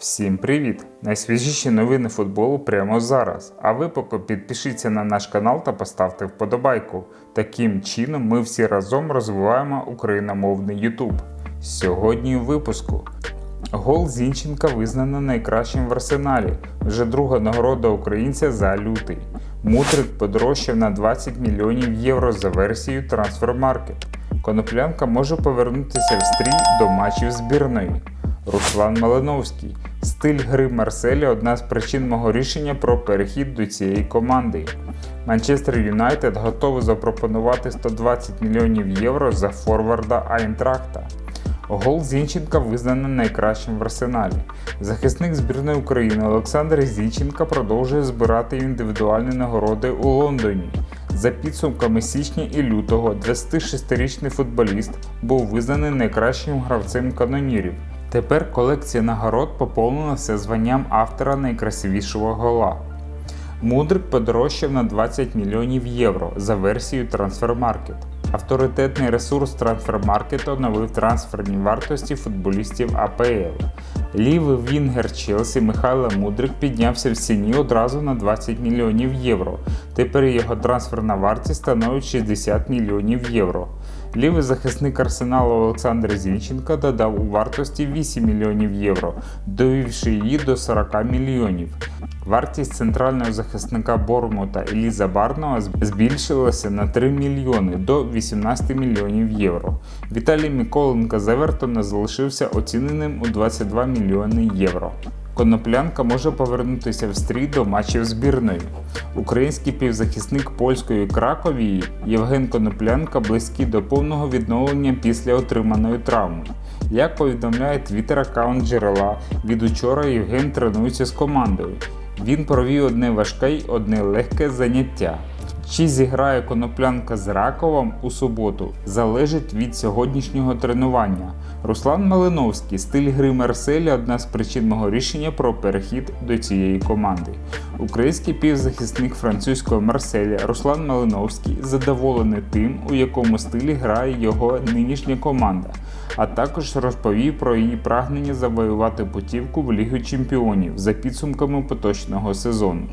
Всім привіт! Найсвіжіші новини футболу прямо зараз. А ви поки підпишіться на наш канал та поставте вподобайку. Таким чином ми всі разом розвиваємо україномовний YouTube. Сьогодні у випуску. Гол Зінченка визнано найкращим в арсеналі. Вже друга нагорода українця за лютий. Мутрик подорожчав на 20 мільйонів євро за версією Transfermarkt. Коноплянка може повернутися в стрій до матчів збірної. Руслан Малиновський. Стиль гри Марселя одна з причин мого рішення про перехід до цієї команди. Манчестер Юнайтед готовий запропонувати 120 мільйонів євро за форварда Айнтрахта. Гол Зінченка визнано найкращим в арсеналі. Захисник збірної України Олександр Зінченка продовжує збирати індивідуальні нагороди у Лондоні. За підсумками січня і лютого 26-річний футболіст був визнаний найкращим гравцем канонірів. Тепер колекція нагород поповнилася званням автора найкрасивішого гола. Мудрик подорожчав на 20 мільйонів євро за версією Трансфермаркет. Авторитетний ресурс Трансфермаркет оновив трансферні вартості футболістів АПЛ. Лівий Вінгер Челсі Михайло Мудрик піднявся в ціні одразу на 20 мільйонів євро. Тепер його трансферна вартість становить 60 мільйонів євро. Лівий захисник арсеналу Олександр Зінченко додав у вартості 8 мільйонів євро, довівши її до 40 мільйонів. Вартість центрального захисника Бормута Еліза Барнова збільшилася на 3 мільйони до 18 мільйонів євро. Віталій Миколенко з Евертона залишився оціненим у 22 мільйони євро. Коноплянка може повернутися в стрій до матчів збірної. Український півзахисник польської Краковії Євген Коноплянка близький до повного відновлення після отриманої травми. Як повідомляє твіттер аккаунт джерела, від учора Євген тренується з командою. Він провів одне важке й одне легке заняття. Чи зіграє коноплянка з Раковом у суботу, залежить від сьогоднішнього тренування. Руслан Малиновський, стиль гри Марселя одна з причин мого рішення про перехід до цієї команди. Український півзахисник французького Марселя Руслан Малиновський задоволений тим, у якому стилі грає його нинішня команда, а також розповів про її прагнення завоювати путівку в Лігу Чемпіонів за підсумками поточного сезону.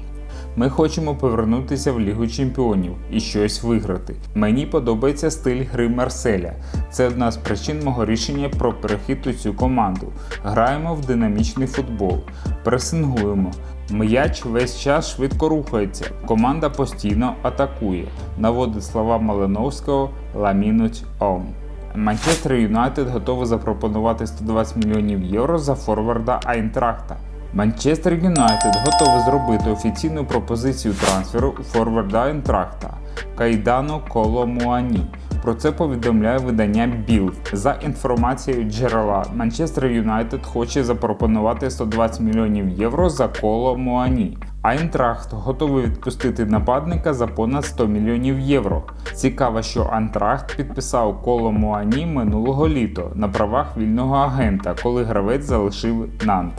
Ми хочемо повернутися в Лігу Чемпіонів і щось виграти. Мені подобається стиль гри Марселя. Це одна з причин мого рішення про перехід у цю команду. Граємо в динамічний футбол, пресингуємо. М'яч весь час швидко рухається. Команда постійно атакує. Наводить слова Малиновського ламінуть ом. Манчестер Юнайтед готовий запропонувати 120 мільйонів євро за форварда Айнтрахта. Манчестер Юнайтед готовий зробити офіційну пропозицію трансферу у форварда Айнтрахта Кайдану Коломуані. Про це повідомляє видання Білд. За інформацією джерела, Манчестер Юнайтед хоче запропонувати 120 мільйонів євро за коло Муані. Айнтрахт готовий відпустити нападника за понад 100 мільйонів євро. Цікаво, що Айнтрахт підписав коло Муані минулого літо на правах вільного агента, коли гравець залишив Нант.